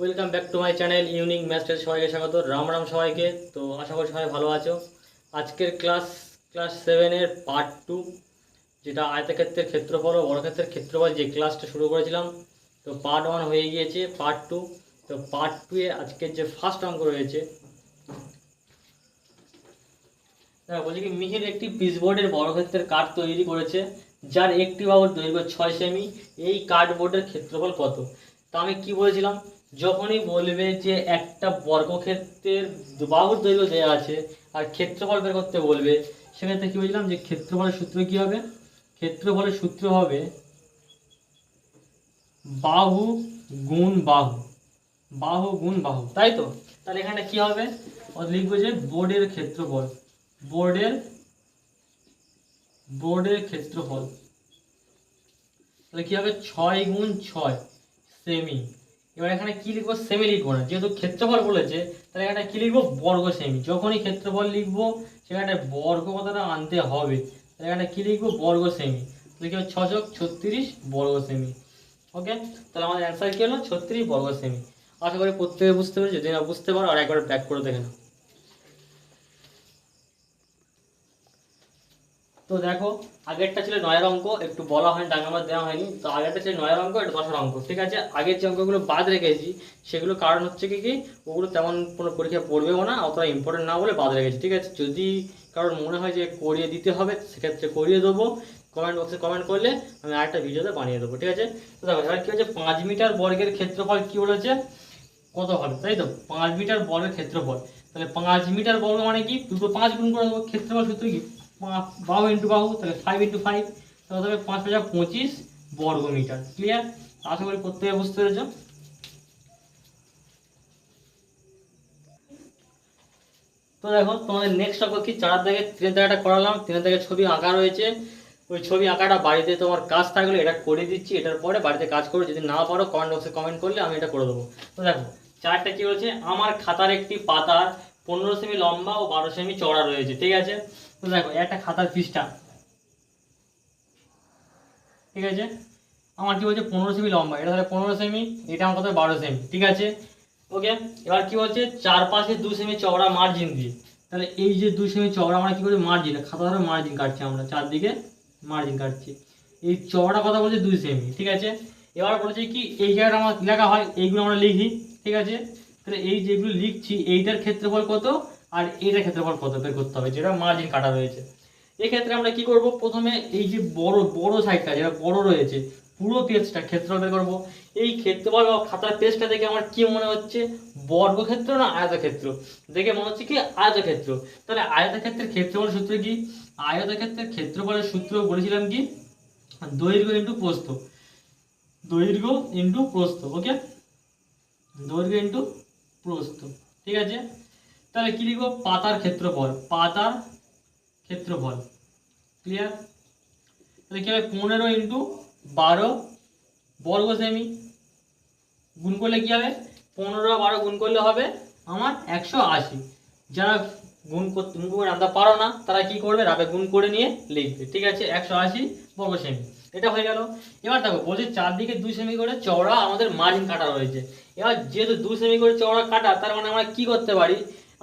Welcome back to my channel unique ম্যাথসের সবাইকে স্বাগত, রাম রাম সবাইকে। তো আশা করি সবাই ভালো আছো। আজকের ক্লাস ক্লাস সেভেনের পার্ট টু যেটা আয়তক্ষেত্রের ক্ষেত্রফল ও বর্গক্ষেত্রের ক্ষেত্রফল যে ক্লাসটা শুরু করেছিলাম, তো পার্ট ওয়ান হয়ে গিয়েছে পার্ট টু তো পার্ট টু এ আজকের যে ফার্স্ট অঙ্ক রয়েছে হ্যাঁ বলছি কি, মিহির একটি পিসবোর্ডের বর্গক্ষেত্রের কাঠ তৈরি করেছে, যার একটি বাহুর দৈর্ঘ্য ছয় সেমি, এই কার্ডবোর্ডের ক্ষেত্রফল কত? তা আমি কি বলেছিলাম? যখনই বলবে যে একটা বর্গক্ষেত্রের বাহুর দৈর্ঘ্য দেওয়া আছে, আর ক্ষেত্রফল বের করতে বলবে, সেক্ষেত্রে কি বলছিলাম যে ক্ষেত্রফলের সূত্র কি হবে? ক্ষেত্রফলের সূত্র হবে বাহু গুণ বাহু। বাহু গুণ বাহু, তাই তো? তাহলে এখানে কি হবে? লিখব যে বোর্ডের ক্ষেত্রফল। বোর্ডের বোর্ডের ক্ষেত্রফল। তাহলে কি হবে? ছয় গুণ ছয়, সেমি। এবার এখানে কি লিখব? সেমি লিখব না। যেহেতু ক্ষেত্রফল বলেছে, তাহলে এখানে কি লিখব? বর্গ সেমি যখনই ক্ষেত্রফল লিখব, সেখানে বর্গ কথাটা আনতে হবে। তাহলে এখানে কি লিখব? বর্গ সেমি তাহলে কি হবে? ছত্রিশ বর্গ সেমি ওকে তাহলে আমাদের অ্যান্সার কি হলো? ছত্রিশ বর্গ সেমি আশা করি প্রত্যেকে বুঝতে পেরে যদি না বুঝতে পারো, আর একবার ব্যাক করে দেখে নাও। তো দেখো, আগেরটা ছিল নয়ের অঙ্ক, একটু বলা হয়নি ডাক নাম্বার দেওয়া হয়নি। তো আগেরটা ছিল নয়ের অঙ্ক এটা দশের অঙ্ক, ঠিক আছে? আগের যে অঙ্কগুলো বাদ রেখেছি সেগুলো কারণ হচ্ছে কি কি? ওগুলো তেমন কোনো পরীক্ষা পড়বেও না, অতটা ইম্পর্টেন্ট না বলে বাদ রেখেছি, ঠিক আছে? যদি কারোর মনে হয় যে করিয়ে দিতে হবে, সেক্ষেত্রে করিয়ে দেবো। কমেন্ট বক্সে কমেন্ট করলে আমি আরেকটা ভিডিওতে বানিয়ে দেবো, ঠিক আছে? তো দেখো, এবার কী হচ্ছে পাঁচ মিটার বর্গের ক্ষেত্রফল কী বলেছে? কত হবে, তাই তো? পাঁচ মিটার বর্গের ক্ষেত্রফল। তাহলে পাঁচ মিটার বর্গ মানে কি? দুটো পাঁচ গুণ করে দেবো, ক্ষেত্রফল সূত্র কি? বাহু ইন্টু বাহু তাহলে ফাইভ ইন্টু ফাইভ তাহলে হবে পাঁচ হাজার পঁচিশ বর্গ মিটার ক্লিয়ার আশা করি প্রত্যেকে বুঝতে পেরেছ? তো দেখো, তোমাদের নেক্সট অঙ্ক কি চার থেকে তিনের জায়গাটা করালাম, তিনের থেকে ছবি আঁকা রয়েছে। ওই ছবি আঁকাটা বাড়িতে তোমার কাজ থাকলে এটা করে দিচ্ছি, এটার পরে বাড়িতে কাজ করো, যদি না পারো কমেন্ট বক্সে কমেন্ট করলে আমি এটা করে দেবো। তো দেখো, চারটা কি রয়েছে? আমার খাতার একটি পাতার পনেরো সেমি লম্বা ও বারো সেমি চড়া রয়েছে, ঠিক আছে? তো দেখো, একটা খাতার পৃষ্ঠা। ঠিক আছে? আমার কি বলছে? পনেরো সেমি লম্বা। এটা তাহলে পনেরো সেমি এটা আমার কথা বারো সেমি ঠিক আছে? ওকে এবার কি বলছে? চারপাশে দু সেমি চওড়া মার্জিন দিয়ে। তাহলে এই যে দু সেমি চওড়া, আমরা কি করি মার্জিন খাতা ধরে মার্জিন কাটছি আমরা, চারদিকে মার্জিন কাটছি। এই চওড়া কথা বলছে দুই সেমি ঠিক আছে? এবার বলেছে কি, এই জায়গাটা আমার লেখা হয়, এইগুলো আমরা লিখি, ঠিক আছে? তাহলে এই যেগুলো লিখছি, এইটার ক্ষেত্রফল কত? আর এইটার ক্ষেত্রফল কত? বের করতে হবে, যেটা মার্জিন কাটা রয়েছে। এক্ষেত্রে আমরা কি করব? প্রথমে এই যে বড় বড় সাইডটা, যেটা বড় রয়েছে, পুরো পেজটা ক্ষেত্রফল বের করব। এই ক্ষেত্রফল বা খাতার পেজটা দেখে আমার কি মনে হচ্ছে? বর্গক্ষেত্র না আয়তক্ষেত্র? দেখে মনে হচ্ছে কি আয়তক্ষেত্র? তাহলে আয়তক্ষেত্রের ক্ষেত্রফলের সূত্র কি? আয়তক্ষেত্রের ক্ষেত্রফলের সূত্র বলেছিলাম কি? দৈর্ঘ্য ইন্টু প্রস্থ। দৈর্ঘ্য ইন্টু প্রস্থ ওকে দৈর্ঘ্য ইন্টু প্রস্থ। ঠিক আছে? তাহলে কি লিখব? পাতার ক্ষেত্রফল। পাতার ক্ষেত্রফল। ক্লিয়ার তাহলে কি হবে? পনেরো ইন্টু বারো বর্গ সেমি গুণ করলে কি হবে? পনেরো বারো গুণ করলে হবে আমার একশো আশি। যারা গুণ করতে গুণ করে আনতে পারো না, তারা কি করবে? রাবে গুণ করে নিয়ে লিখবে। ঠিক আছে? একশো আশি বর্গ সেমি এটা হয়ে গেল। এবার দেখো, বলছে চারদিকে দুই সেমি করে চওড়া আমাদের মার্জিন কাটা রয়েছে। এবার যেহেতু দু সেমি করে চওড়া কাটা, তার মানে আমরা কি করতে পারি?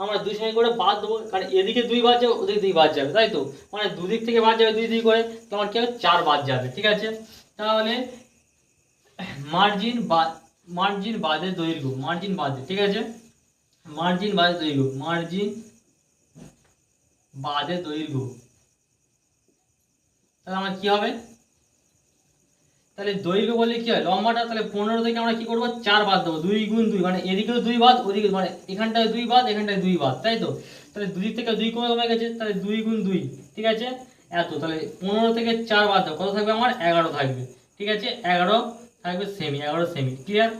আমরা দুই সেমি করে বাদ দেবো, কারণ এদিকে দুই বাদ যাবে, ওদিকে দুই বাদ যাবে, তাই তো? মানে দুদিক থেকে বাদ যাবে, দুই দুই করে, তো আমার কি হবে? চার বাদ যাবে, ঠিক আছে? তাহলে মার্জিন বা মার্জিন বাদে দৈর্ঘ্য মার্জিন বাদে, ঠিক আছে? মার্জিন বাদে দৈর্ঘ্য মার্জিন বাদে দৈর্ঘ্য। তাহলে আমার কি হবে? তাহলে দৈর্ঘ্য বললে কি হয়? লম্বাটা তাহলে পনেরো থেকে আমরা কি করব? চার বাদ দেবো। দুই গুণ দুই মানে এদিকেও দুই বাদ, ওদিকে মানে এখানটায় দুই বাদ, এখানটায় দুই বাদ, তাই তো? তাহলে দুই থেকে দুই কমে কমে গেছে, তাহলে দুই গুণ দুই, ঠিক আছে? এত, তাহলে পনেরো থেকে চার বাদ দেবো কত থাকবে আমার? এগারো থাকবে, ঠিক আছে? এগারো থাকবে সেমি এগারো সেমি ক্লিয়ার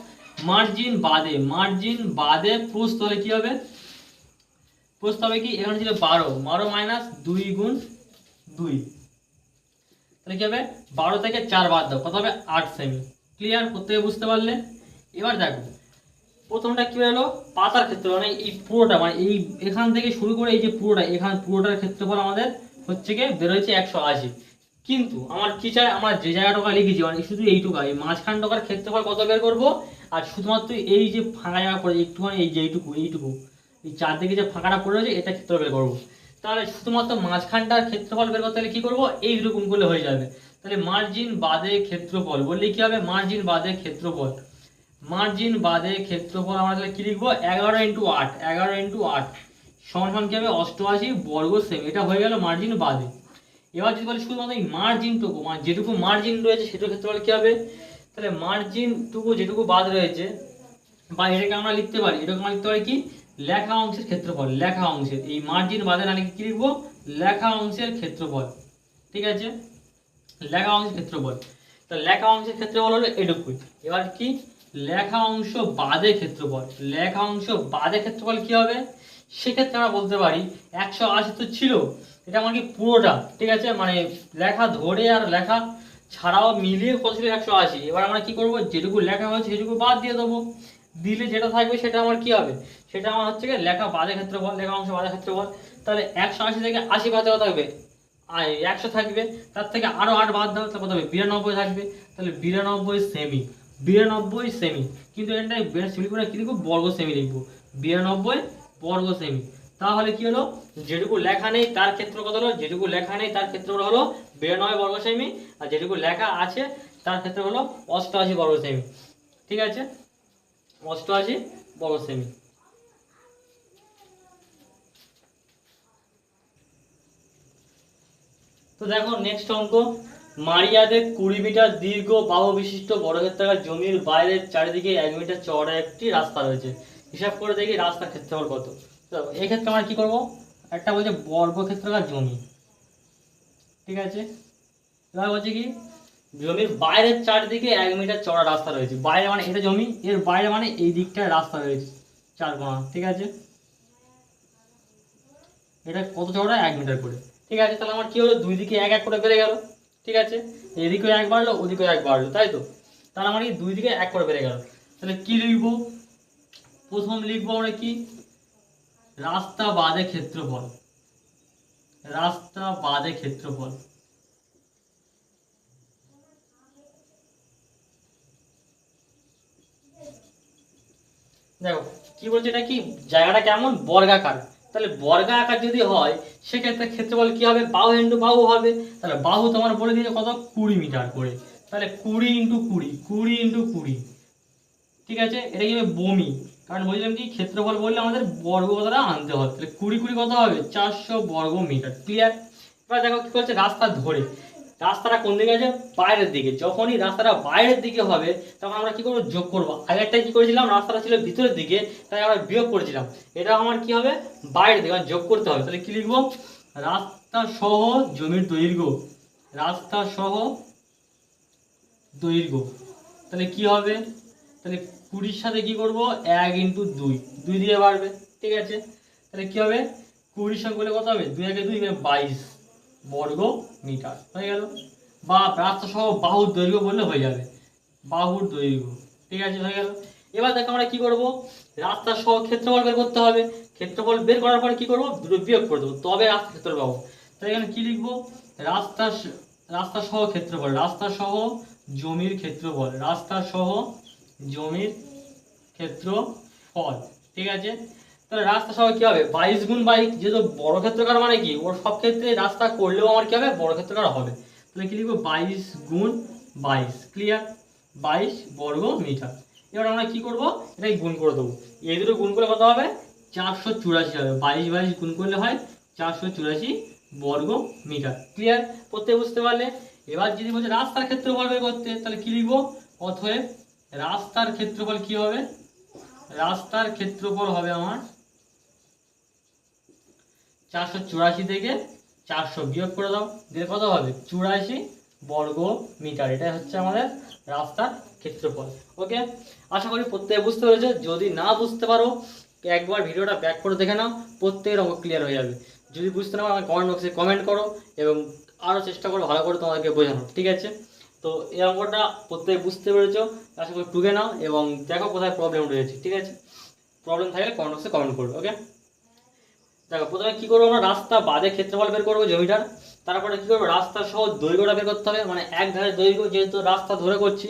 মার্জিন বাদে মার্জিন বাদে প্রস্থ হলে কি হবে? প্রস্থ হবে কি? এখানে ছিল বারো বারো মাইনাস দুই গুণ দুই। তাহলে কি হবে? বারো থেকে চার বাদ দাও। কত হবে? আট সেমি ক্লিয়ার প্রত্যেকে বুঝতে পারলে? এবার দেখো। প্রথমটা কি হলো? পাতার ক্ষেত্রে মানে এই পুরোটা মানে এই এখান থেকে শুরু করে এই যে পুরোটা, এখান, পুরোটার ক্ষেত্রফল আমাদের হচ্ছে গিয়ে বের হয়েছে একশো আশি। কিন্তু আমার কি চাই? আমার যে জায়গাটা লিখেছি মানে শুধু এইটুকু, এই মাঝখান টাকার ক্ষেত্রফল কত বের করব? আর শুধুমাত্র এই যে ফাঁকা জায়গা পড়ে, একটুখানি এই যে এইটুকু এইটুকু, এই চারদিকে যে ফাঁকাটা পড়ে রয়েছে, এটা ক্ষেত্র বের করব। তাহলে শুধুমাত্র মাঝখানটার ক্ষেত্রফল বের করতে হলে কি করব? এই দুটো করলে হয়ে যাবে। তাহলে মার্জিন বাদে ক্ষেত্রফল, বললে কি হবে? মার্জিন বাদে ক্ষেত্রফল। মার্জিন বাদে ক্ষেত্রফল আমরা তাহলে কি লিখব? এগারো ইন্টু আট, এগারো ইন্টু আট সমান কি হবে? অষ্টআশি বর্গ সেম এটা হয়ে গেল মার্জিন বাদে। এবার যদি বলি শুধুমাত্র এই মার্জিনটুকু মানে যেটুকু মার্জিন রয়েছে সেটুকু ক্ষেত্রফল কি হবে? তাহলে মার্জিনটুকু যেটুকু বাদ রয়েছে, বা এটাকে আমরা লিখতে পারি, এটাকে আমরা লিখতে পারি কি? লেখা অংশের ক্ষেত্রফল, লেখা অংশের। এই মার্জিন বাদে না লিখে কি লিখব? লেখা অংশের ক্ষেত্রফল। ঠিক আছে? লেখা অংশের ক্ষেত্রফল। তো লেখা অংশের ক্ষেত্রফল হলো এটুকুই। এবার কি? লেখা অংশ বাদে ক্ষেত্রফল। লেখা অংশ বাদে ক্ষেত্রফল কি হবে? সেক্ষেত্রে আমরা বলতে পারি একশো আশি তো ছিল। এটা আমার কি পুরোটা। ঠিক আছে? মানে লেখা ধরে আর লেখা ছাড়াও মিলিয়ে কত ছিল একশো আশি। এবার আমরা কি করব? যেটুকু লেখা হয়েছে সেটুকু বাদ দিয়ে দেবো। দিলে যেটা থাকবে সেটা আমার কি হবে? সেটা আমার হচ্ছে লেখা বাদে ক্ষেত্রফল লেখা অংশ বাদে ক্ষেত্রফল তাহলে একশো আশি থেকে আশি বাদে কত থাকবে। আর একশো থাকবে। তার থেকে আরও আট বাদ দাও তারপর হবে বিরানব্বই থাকবে। তাহলে বিরানব্বই সেমি বিরানব্বই সেমি কিন্তু এটাই সিমিল করে কি লিখব বর্গ সেমি লিখব। বিরানব্বই বর্গ সেমি তাহলে কি হলো? যেটুকু লেখা নেই তার ক্ষেত্র কত হলো? যেটুকু লেখা নেই তার ক্ষেত্র হলো? বিরানব্বই বর্গ সেমি আর যেটুকু লেখা আছে তার ক্ষেত্র হলো অষ্টআশি বর্গ সেমি ঠিক আছে? অষ্টআশি বর্গ সেমি তো দেখো নেক্সট অঙ্ক। মারিয়াদের কুড়ি মিটার দীর্ঘ বাহু বিশিষ্ট বর্গক্ষেত্রাকার জমির বাইরের চারিদিকে এক মিটার চওড়া একটি রাস্তা রয়েছে। হিসাব করে দেখি রাস্তার ক্ষেত্রফল কত। তো এই ক্ষেত্রে আমরা কি করব? একটা বলছে বর্গক্ষেত্রাকার জমি। ঠিক আছে? এবার বলছে কি? জমির বাইরের চারদিকে এক মিটার চড়া রাস্তা রয়েছে। বাইরে মানে এটা জমি, এর বাইরে মানে এই দিকটায় রাস্তা রয়েছে, চার কোণা ঠিক আছে? এটা কত চড়া এক মিটার করে। ঠিক আছে, তাহলে আমার কি হলো? দুই দিকে এক এক করে বেড়ে গেল, ঠিক আছে? এদিকেও এক বাড়লো, ওদিকেও এক বাড়লো, তাই তো? তাহলে আমার কি দুই দিকে এক করে বেড়ে গেল। তাহলে কি লিখব? প্রথম লিখব আমরা কি? রাস্তা বাদে ক্ষেত্রফল। রাস্তা বাদে ক্ষেত্রফল। দেখো, কি বলছে এটা কি জায়গাটা কেমন? বর্গাকার। তাহলে বর্গাকার যদি হয়, সেক্ষেত্রে ক্ষেত্রফল কি হবে? বাহু ইন্টু বাহু হবে। তাহলে বাহু তোমার বলে দিয়েছে কত? কুড়ি মিটার করে। তাহলে কুড়ি ইন্টু কুড়ি কুড়ি ইন্টু কুড়ি। ঠিক আছে? এটা কি হবে? বমি। কারণ বলছিলাম কি, ক্ষেত্রফল বললে আমাদের বর্গ কথাটা আনতে হবে? তাহলে কুড়ি কুড়ি কত হবে? চারশো বর্গ মিটার ক্লিয়ার এবার দেখো কি বলছে? রাস্তা ধরে। রাস্তাটা কোন দিকে আছে? বাইরের দিকে। যখনই রাস্তাটা বাইরের দিকে হবে, তখন আমরা কি করব? যোগ করব। আগেরটাই কি করেছিলাম? রাস্তাটা ছিল ভিতরের দিকে, তাই আমরা বিয়োগ করেছিলাম। এটা আমার কি হবে? বাইরের দিকে, যোগ করতে হবে। তাহলে কি লিখব? রাস্তা সহ জমির দৈর্ঘ্য। রাস্তা সহ দৈর্ঘ্য। তাহলে কি হবে? তাহলে কুড়ির সাথে কি করব? এক ইন্টু দুই। দুই দিয়ে বাড়বে। ঠিক আছে? তাহলে কি হবে? কুড়ির সঙ্গে কত হবে? দুই একে দুই মানে বাইশ। বর্গ মিটার, হয়ে গেল। বা রাস্তা সহ বাহুর দৈর্ঘ্য বললে হয়ে যাবে। বাহুর দৈর্ঘ্য, ঠিক আছে, হয়ে গেল। এবার দেখো আমরা কি করব? রাস্তা সহ ক্ষেত্রফল বের করতে হবে। ক্ষেত্রফল বের করার পরে কি করব? দুটো বিয়োগ করে দেবো। তবে রাস্তা ক্ষেত্রফল পাবো। তাই এখানে কি লিখব? রাস্তা রাস্তা সহ ক্ষেত্রফল রাস্তা সহ জমির ক্ষেত্রফল রাস্তা সহ জমির ক্ষেত্রফল, ঠিক আছে? তাহলে রাস্তা সহ কি হবে? বাইশ গুণ বাইশ যেহেতু বড় ক্ষেত্রকার মানে কি? ওর সব ক্ষেত্রে রাস্তা করলেও আমার কি হবে? বড় ক্ষেত্রকার হবে। তাহলে কি লিখব? বাইশ গুণ বাইশ ক্লিয়ার বাইশ বর্গ মিটার। এবার আমরা কি করব? এটাই গুণ করে দেবো। এই দুটো গুণ করলে কত হবে? চারশো চুরাশি হবে। বাইশ বাইশ গুণ করলে হয় চারশো চুরাশি বর্গ মিটার। ক্লিয়ার করতে বুঝতে পারলে? এবার যদি বলছে রাস্তার ক্ষেত্রফল বের করতে, তাহলে কি লিখব? অতএব রাস্তার ক্ষেত্রফল কি হবে? রাস্তার ক্ষেত্রফল হবে আমার চারশো চুরাশি থেকে চারশো বিয়োগ করে দাও। দিলে কত হবে? চুরাশি বর্গ মিটার। এটা হচ্ছে আমাদের রাস্তার ক্ষেত্রফল। ওকে আশা করি প্রত্যেকে বুঝতে পেরেছ। যদি না বুঝতে পারো, একবার ভিডিওটা ব্যাক করে দেখে নাও, প্রত্যেকের অঙ্ক ক্লিয়ার হয়ে যাবে। যদি বুঝতে না পারো কমেন্ট বক্সে কমেন্ট করো এবং আরও চেষ্টা করো ভালো করে তোমাদেরকে বোঝানো ঠিক আছে? তো এই অঙ্কটা প্রত্যেকে বুঝতে পেরেছ। আশা করি টুকে নাও এবং দেখো কোথায় প্রবলেম রয়েছে। ঠিক আছে? প্রবলেম থাকলে কমেন্ট বক্সে কমেন্ট করবে। ওকে দেখো, প্রথমে কি করব আমরা? রাস্তা বাদে ক্ষেত্রফল বের করব জমিটার। তারপরে কি করব? রাস্তা সহ দৈর্ঘ্যটা বের করতে হবে। মানে এক ধারে দৈর্ঘ্য যেহেতু রাস্তা ধরে করছি,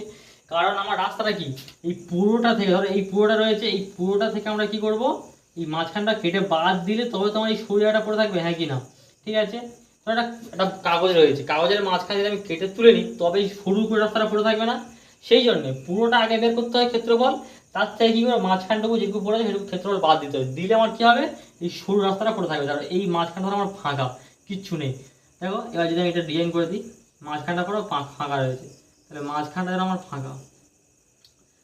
কারণ আমার রাস্তাটা কি? এই পুরোটা থেকে, ধরো এই পুরোটা রয়েছে, এই পুরোটা থেকে আমরা কি করব? এই মাঝখানটা কেটে বাদ দিলে তবে তোমার এই সরু জায়গাটা পড়ে থাকবে হ্যাঁ কি না? ঠিক আছে? তো একটা একটা কাগজ রয়েছে। কাগজের মাঝখানে যদি আমি কেটে তুলে নিই তবে এই সরু করে রাস্তাটা পড়ে থাকবে না। সেই জন্য পুরোটা আগে বের করতে হয় ক্ষেত্রফল। তার থেকে কি করে মাঝখানটুকু যেটুকু পড়ে সেটুকু ক্ষেত্রফল বাদ দিতে হবে। দিলে আমার কি হবে? এই সরু রাস্তাটা পড়ে থাকবে। তার এই মাঝখানটা আমার ফাঁকা, কিচ্ছু নেই। দেখো, এবার যদি আমি এটা ডিজাইন করে দিই, মাঝখানটা পুরো ফাঁকা রয়েছে। তাহলে মাঝখানটা যেন আমার ফাঁকা।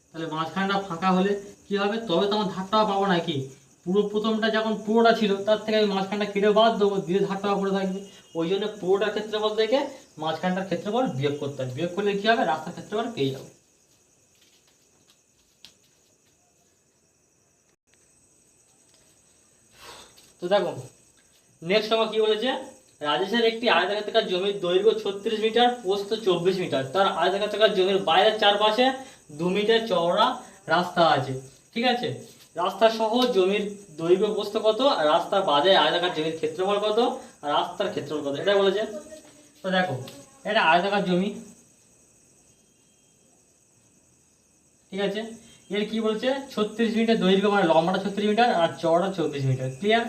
তাহলে মাঝখানটা ফাঁকা হলে কি হবে? তবে তো আমার ধারটা পাবো না কি? পুরো প্রথমটা যখন পুরোটা ছিল, তার থেকে আমি মাঝখানটা কেটে বাদ দেবো, দিয়ে ধারটা পড়ে থাকবে। ওই জন্য পুরোটার ক্ষেত্রফল থেকে মাঝখানটার ক্ষেত্রফল বিয়োগ করতে হবে। বিয়োগ করলে কি হবে? রাস্তার ক্ষেত্রফল পেয়ে যাব। তো দেখো নেক্সট আমার কি বলেছে? রাজেশের একটি আয়তাকার জমির দৈর্ঘ্য ছত্রিশ মিটার প্রস্থ চব্বিশ মিটার। তার আয়তাকার জমির বাইরের চারপাশে দু মিটার চওড়া রাস্তা আছে। ঠিক আছে? রাস্তা সহ জমির দৈর্ঘ্য প্রস্থ কত? আর রাস্তার বাদে আয়তাকার জমির ক্ষেত্রফল কত? আর রাস্তার ক্ষেত্রফল কত? এটা বলেছে। তো দেখো, এটা আয়তাকার জমি। ঠিক আছে? এর কি বলছে? ছত্রিশ মিটার দৈর্ঘ্য মানে লম্বাটা ছত্রিশ মিটার আর চওড়া চব্বিশ মিটার। ক্লিয়ার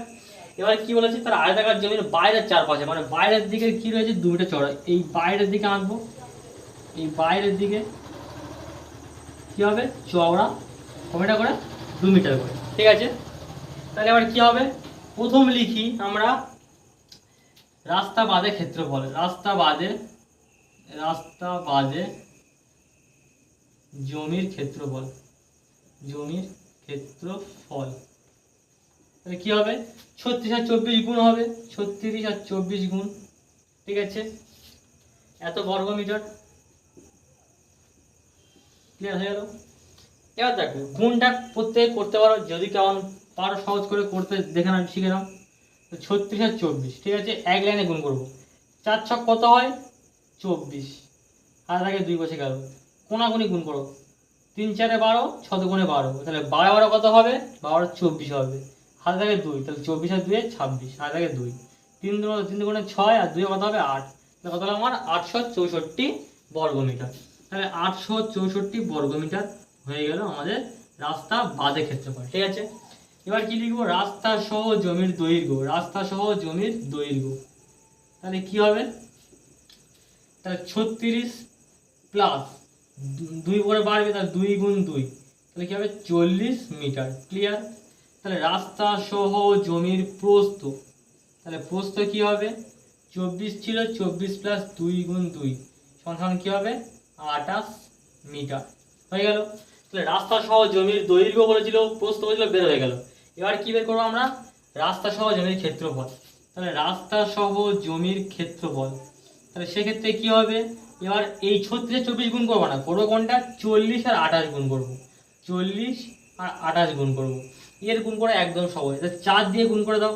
এবার কি বলেছে? তার আয়তাকার জমির বাইরের চারপাশে মানে বাইরের দিকে কি রয়েছে? দু মিটার চওড়া। এই বাইরের দিকে আঁকবো। এই বাইরের দিকে কি হবে? চওড়া। কমিটা করে? দু মিটার করে। ঠিক আছে? তাহলে এবার কি হবে? প্রথম লিখি আমরা রাস্তা বাদে ক্ষেত্রফল। রাস্তা বাদে রাস্তা বাদে জমির ক্ষেত্রফল। জমির ক্ষেত্রফল। তাহলে কি হবে? ছত্রিশ আর চব্বিশ গুণ হবে। ছত্রিশ আর চব্বিশ গুণ, ঠিক আছে? এত বর্গ মিটার ক্লিয়ার হয়ে গেল? এবার দেখো, গুণটা প্রত্যেকে করতে পারো, যদি কেমন পারো সহজ করে করতে দেখে নাও, শিখে নাও। ছত্রিশ আর চব্বিশ, ঠিক আছে? এক লাইনে গুণ করব। চার ছক কত হয়? চব্বিশ। আর আগে দুই বসে গেল। কোনাগুনি গুণ করো। তিন চারে বারো, ছ দুগুণে বারো। তাহলে বারো বারো কত হবে? বারো চব্বিশ হবে। হাত থেকে দুই, তাহলে চব্বিশ আর দুয়ে ছাব্বিশ, হাত থেকে দুই। তিন দু তিন দুগুণে ছয় আর দুই কত হবে? আট। তাহলে কত হলো আমার? আটশো চৌষট্টি বর্গ মিটার তাহলে আটশো চৌষট্টি বর্গ মিটার হয়ে গেল আমাদের রাস্তা বাদে ক্ষেত্রফল, ঠিক আছে? এবার কি লিখব? রাস্তা সহ জমির দৈর্ঘ্য, রাস্তা সহ জমির দৈর্ঘ্য। তাহলে কি হবে? তাহলে ছত্রিশ প্লাস দুই করে বাড়বে, তাহলে দুই গুণ দুই। তাহলে কি হবে? চল্লিশ মিটার ক্লিয়ার তাহলে রাস্তা সহ জমির প্রস্ত তাহলে প্রস্ত কি হবে? চব্বিশ ছিল, চব্বিশ প্লাস দুই গুণ দুই। সমান কি হবে? আটাশ মিটার। হয়ে গেল। তাহলে রাস্তা সহ জমির দৈর্ঘ্য বলেছিল প্রস্ত বলেছিল, বের হয়ে গেল। এবার কি বের করব আমরা? রাস্তা সহ জমির ক্ষেত্রফল। তাহলে রাস্তা সহ জমির ক্ষেত্রফল। তাহলে সেক্ষেত্রে কি হবে? এবার এই ছত্রিশ চব্বিশ গুণ করব না, করব কোনটা? চল্লিশ আর আঠাশ গুণ করব। চল্লিশ আর আঠাশ গুণ করব। এর গুণ করে একদম সহজ। তাহলে চার দিয়ে গুণ করে দাও।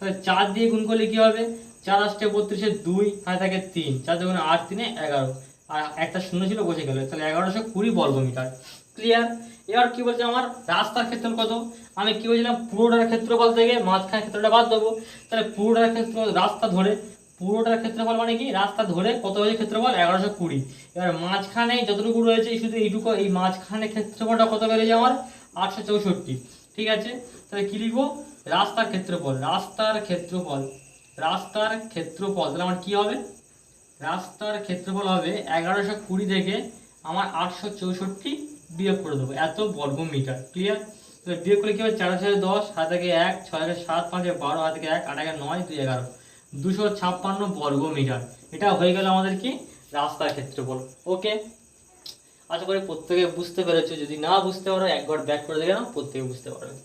তাহলে চার দিয়ে গুণ করলে কি হবে? চার আসতে বত্রিশে দুই হাতে থাকে তিন। চার দুগুণে আট, তিনে এগারো। আর একটা শূন্য ছিল, বসে গেল। তাহলে এগারোশো কুড়ি বর্গ মিটার। ক্লিয়ার এবার কি বলছে আমার? রাস্তার ক্ষেত্র কত? আমি কি বলছিলাম? পুরোটার ক্ষেত্রফল থেকে মাঝখানের ক্ষেত্রটা বাদ দেবো। তাহলে পুরোটার ক্ষেত্র রাস্তা ধরে পুরোটার ক্ষেত্রফল মানে কি? রাস্তা ধরে কত হয়েছে ক্ষেত্রফল? এগারোশো কুড়ি। এবার মাঝখানে যতটুকু রয়েছে শুধু এইটুকু, এই মাঝখানে ক্ষেত্রফলটা কত বেড়েছে আমার? আটশো চৌষট্টি। ঠিক আছে? তাহলে কি লিখব? রাস্তার ক্ষেত্রফল। রাস্তার ক্ষেত্রফল। রাস্তার ক্ষেত্রফল। তাহলে আমার কি হবে? রাস্তার ক্ষেত্রফল হবে এগারোশো কুড়ি থেকে আমার আটশো চৌষট্টি বিয়োগ করে দেবো। এত বর্গ মিটার ক্লিয়ার তাহলে বিয়োগ করলে কি হবে? চার ছয় দশ হাত থেকে এক, ছয় হাজার সাত, পাঁচে বারো হাত থেকে এক, আট একে নয়, দুই এগারো। দুশো ছাপ্পান্ন বর্গ মিটার। এটা হয়ে গেল আমাদের কি? রাস্তার ক্ষেত্রফল। ওকে আশা করি প্রত্যেকে বুঝতে পেরেছ। যদি না বুঝতে পারো একবার ব্যাক করে দেখে নাও, প্রত্যেকে বুঝতে পারবে।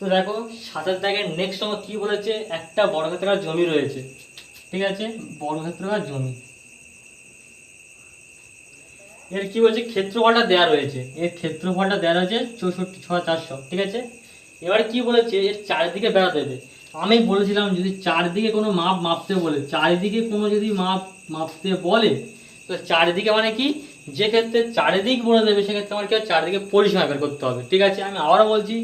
তো দেখো, সাতের দাগের নেক্সট আমার কি বলেছে? একটা বড় জমি রয়েছে। ঠিক আছে? বড় জমি। এর কি বলছে? ক্ষেত্রফলটা দেওয়া রয়েছে। এর ক্ষেত্রফলটা দেওয়া রয়েছে চৌষট্টি ছয় চারশো। ঠিক আছে? এবার কি বলেছে? এর চারিদিকে বেড়াতে দেবে আমি বলেছিলাম যদি চারিদিকে কোনো মাপ মাপতে বলে, চারিদিকে কোনো যদি মাপ মাপতে বলে, তো চারিদিকে মানে কি? যে ক্ষেত্রে চারিদিক বলে দেবে সেক্ষেত্রে আমার কি? চারিদিকে পরিসীমা বের করতে হবে। ঠিক আছে, আমি আবারও বলছি,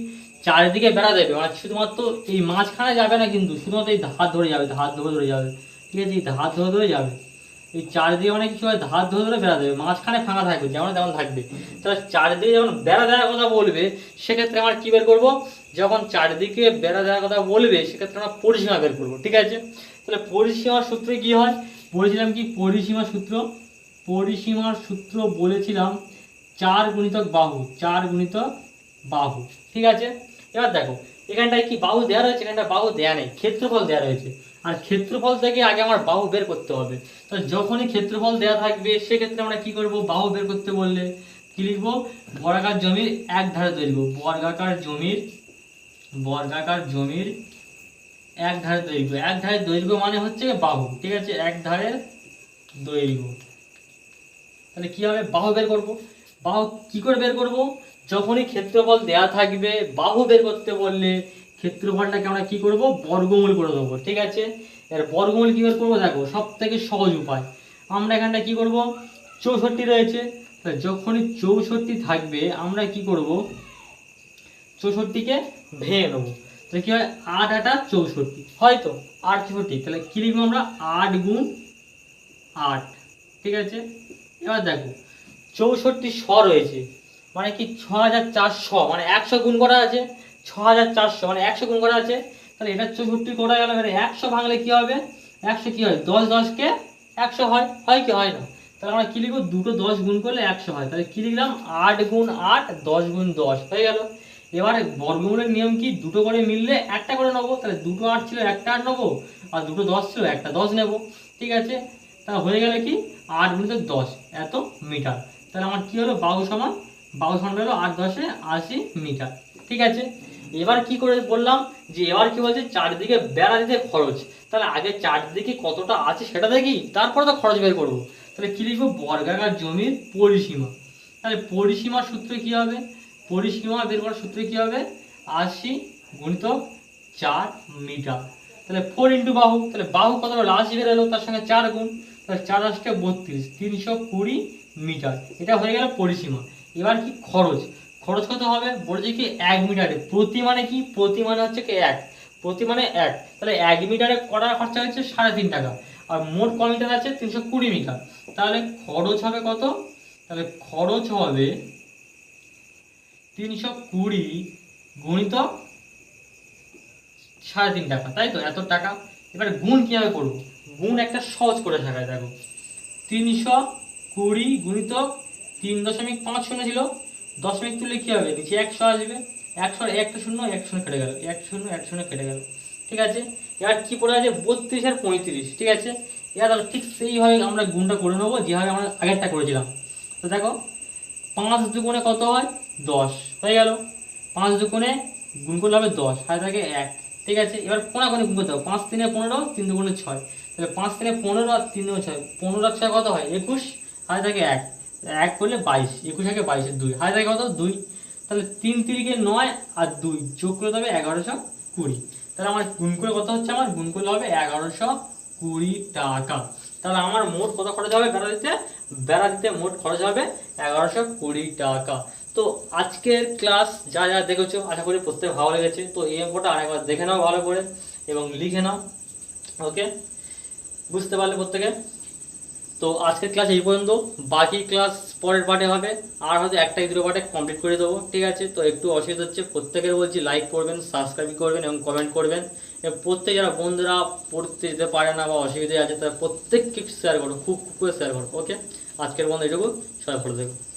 চারিদিকে বেড়া দেবে মানে শুধুমাত্র এই মাঝখানে যাবে না কিন্তু, শুধুমাত্র এই ধার ধরে যাবে ধার ধরে ধরে যাবে। ঠিক আছে, এই ধার ধরে ধরে যাবে। এই চারিদিকে মানে কিছু হয়, ধার ধরে ধরে বেড়া দেবে, মাঝখানে ফাঁকা থাকবে, যেমন তেমন থাকবে। তাহলে চারিদিকে যখন বেড়া দেওয়ার কথা বলবে, সেক্ষেত্রে আমরা কী বের করব? যখন চারিদিকে বেড়া দেওয়ার কথা বলবে, সেক্ষেত্রে আমরা পরিসীমা বের করব, ঠিক আছে? তাহলে পরিসীমার সূত্রে কি হয়? বলেছিলাম কি? পরিসীমা সূত্র পরিসীমার সূত্র বলেছিলাম চার গুণিতক বাহু, চার গুণিতক বাহু, ঠিক আছে? এবার দেখো, এখানটায় কি বাহু দেওয়া রয়েছে? এখানটা বাহু দেওয়া নেই, ক্ষেত্রফল দেওয়া রয়েছে। আর ক্ষেত্রফল থেকে আগে আমার বাহু বের করতে হবে। তো যখনই ক্ষেত্রফল দেওয়া থাকবে, সেক্ষেত্রে আমরা কি করব? বাহু বের করতে বললে কি লিখব? বর্গাকার জমির এক ধারে দৈর্ঘ্য বর্গাকার জমির বর্গাকার জমির এক ধারে দৈর্ঘ্য এক ধারে দৈর্ঘ্য মানে হচ্ছে বাহু, ঠিক আছে? এক ধারের দৈর্ঘ্য। তাহলে কি হবে? বাহু বের করব। বাহু কি করে বের করব? যখনই ক্ষেত্রফল দেয়া থাকবে, বাহু বের করতে বললে ক্ষেত্রফলটাকে আমরা কি করব? বর্গমূল করে দেবো, ঠিক আছে? এর বর্গমূল কি বের করব? দেখো সব থেকে সহজ উপায়। আমরা এখানটা কি করব? চৌষট্টি রয়েছে। যখনই চৌষট্টি থাকবে, আমরা কি করব? চৌষট্টিকে ভেঙে নেব। তাহলে কি হয়? আট আটা চৌষট্টি। হয়তো আট চৌষট্টি। তাহলে কি লিখব আমরা? আট গুণ আট, ঠিক আছে? এবার দেখো, চৌষট্টি শ রয়েছে। মানে কি? ছ হাজার চারশো মানে একশো গুণ করা আছে। ছ হাজার চারশো মানে একশো গুণ করা আছে, তাহলে এটা চৌষট্টি করা গেল মানে একশো ভাঙলে কি হবে? একশো কি হয়? দশ দশকে একশো হয়? হয় কি? হয় না। তাহলে আমরা কি লিখব? দুটো দশ গুণ করলে একশো হয়। তাহলে কি লিখলাম? আট গুণ আট, দশ গুণ দশ। হয়ে গেল। এবারে বর্গমূলের নিয়ম কি? দুটো করে মিললে একটা করে নেব। তাহলে দুটো আট ছিল, একটা আট নেব, আর দুটো দশ ছিল, একটা দশ নেব। ঠিক আছে? তা হয়ে গেলে কি? আট গুণিত দশ, এত মিটার। তাহলে আমার কি হলো? বাহু সমান বাহু সমান হলো আট দশে আশি মিটার। ঠিক আছে? এবার কি করে বললাম? যে এবার কি বলছে? চারদিকে বেড়া দিতে খরচ। তাহলে আগে চারদিকে কতটা আছে সেটা দেখি, তারপরে তো খরচ বের করব। তাহলে কি লিখব? বর্গাকার জমির পরিসীমা। তাহলে পরিসীমার সূত্রে কি হবে? পরিসীমা বের করার সূত্রে কি হবে? আশি গুণিত চার মিটার। তাহলে ফোর ইন্টু বাহু, তাহলে বাহু কত হলো আশি বের এলো তার সঙ্গে চার গুণ। তাহলে চার আসতে বত্রিশ, তিনশো কুড়ি মিটার। এটা হয়ে গেল পরিসীমা। এবার কি খরচ? খরচ কত হবে? বলেছে কি, এক মিটারে। প্রতি মানে কি? প্রতি মানে হচ্ছে কি এক। প্রতি মানে এক। তাহলে এক মিটারে কটা খরচা হচ্ছে সাড়ে তিন টাকা। আর মোট ক মিটার আছে? তিনশো কুড়ি মিটার। তাহলে খরচ হবে কত? তাহলে খরচ হবে তিনশো কুড়ি গুণিত সাড়ে তিন টাকা। তাই তো? এত টাকা। এবার গুণ কীভাবে করব? গুণ একটা সহজ করে থাকায় দেখো, তিনশো কুড়ি গুণিত তিন দশমিক পাঁচ শূন্য ছিল। দশমিক তুললে কি হবে? নিচে একশো আসবে। একশো, একটা শূন্য এক শূন্য কেটে গেল। এক শূন্য এক শূন্য কেটে গেল। ঠিক আছে? এবার কি পড়ে আছে? বত্রিশ আর পঁয়ত্রিশ। ঠিক আছে? এবার ঠিক সেইভাবে আমরা গুণটা করে নেব, যেভাবে আমরা আগেরটা করেছিলাম। তো দেখো, পাঁচ দুগুণে কত হয়? দশ। হয়ে গেল। পাঁচ দুগুণে গুণ করলে হবে দশ। হাতে থাকে এক। ঠিক আছে? এবার কোনা কোনে গুণ করতে হবে। পাঁচ তিনে পনেরো, তিন দুগুণে ছয়। তাহলে পাঁচ তিনে পনেরো আর তিন দুগুণে ছয়। পনেরো আর ছয় কত হয়? একুশ। হাতে থাকে এক। এক করলে বাইশ, একুশ থেকে বাইশের দুই। থাকে কত? দুই। তাহলে তিন তিরিকে নয় আর দুই। যোগ করে দেবে এগারোশো কুড়ি। তাহলে আমার গুণ করে কত হচ্ছে আমার? গুণ করলে হবে এগারোশো কুড়ি টাকা। তাহলে আমার মোট কত খরচ হবে বেড়া দিতে? বেড়া দিতে মোট খরচ হবে এগারোশো কুড়ি টাকা। তো আজকের ক্লাস যা যা দেখেছ, আশা করি প্রত্যেক ভালো লেগেছে। তো এই অঙ্কটা আরেকবার দেখে নাও ভালো করে এবং লিখে নাও, ওকে? বুঝতে পারলে প্রত্যেকে? তো আজকের ক্লাস এই পর্যন্ত। বাকি ক্লাস পরের পার্টে হবে। আর হয়তো একটাই দুটো পার্টে কমপ্লিট করে দেবো। ঠিক আছে? তো একটু অসুবিধা হচ্ছে, প্রত্যেকের বলছি লাইক করবেন সাবস্ক্রাইব করবেন এবং কমেন্ট করবেন। এবং প্রত্যেক যারা বন্ধুরা পড়তে যেতে পারে না বা অসুবিধা আছে, তারা প্রত্যেককে শেয়ার করো, খুব খুব করে শেয়ার করো ওকে আজকের বন্ধু এটুকু সবাই ভালো থেকো।